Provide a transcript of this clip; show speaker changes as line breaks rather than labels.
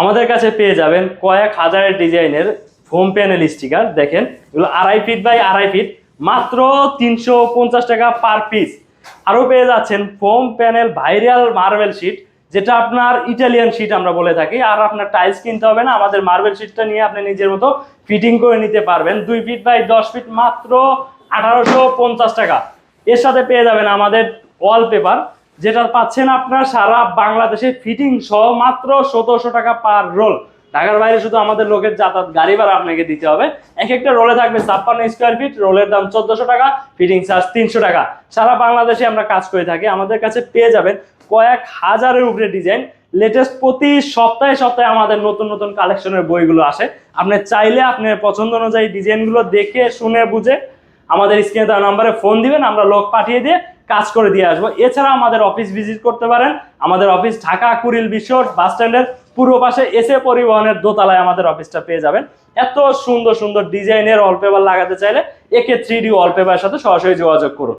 আমাদের কাছে পেয়ে যাবেন কয়েক হাজারের ডিজাইনের ফোম প্যানেল স্টিকার দেখেন, এগুলো আড়াই ফিট বাই আড়াই ফিট মাত্র তিনশো পঞ্চাশ টাকা পার পিস আরও পেয়ে যাচ্ছেন foam panel viral marble sheet যেটা আপনার ইটালিয়ান শিট আমরা বলে থাকি, আর আপনার টাইলস কিনতে হবে না, আমাদের মার্বেল শিটটা নিয়ে আপনি নিজের মতো ফিটিং করে নিতে পারবেন, দুই ফিট বাই দশ ফিট মাত্র আঠারোশো পঞ্চাশ টাকা। এর সাথে পেয়ে যাবেন আমাদের ওয়ালপেপার যেটা পাচ্ছেন আপনার সারা বাংলাদেশে ফিটিং সহ মাত্র সতেরোশো টাকা পার রোল ঢাকার বাইরে শুধু আমাদের লোকের যাতায়াত, গাড়ি ভাড়া আপনাকে দিতে হবে। এক একটা রোলে থাকবে ছাপ্পান্ন স্কোয়ার ফিট রোলের দাম চোদ্দশো টাকা ফিটিং চার্জ তিনশো টাকা। সারা বাংলাদেশে আমরা কাজ করে থাকি, আমাদের কাছে পেয়ে যাবেন কয়েক হাজারের উপরে ডিজাইন লেটেস্ট প্রতি সপ্তাহে সপ্তাহে আমাদের নতুন নতুন কালেকশনের বইগুলো আসে। আপনি চাইলে আপনার পছন্দ অনুযায়ী ডিজাইনগুলো দেখে, শুনে, বুঝে আমাদের স্ক্রিনে দেওয়া নাম্বারে ফোন দিবেন, আমরা লোক পাঠিয়ে দিয়ে কাজ করে দিয়ে আসব। এছাড়া আমাদের অফিস ভিজিট করতে পারেন। আমাদের অফিস ঢাকা, কুড়িল বিশ্ব বাস স্ট্যান্ডের পূর্ব পাশে এসে পরিবহনের দোতলায় আমাদের অফিসটা পেয়ে যাবেন। এত সুন্দর সুন্দর ডিজাইনের ওয়ালপেপার লাগাতে চাইলে একে থ্রি ডি ওয়ালপেপারের সাথে সরাসরি যোগাযোগ করুন।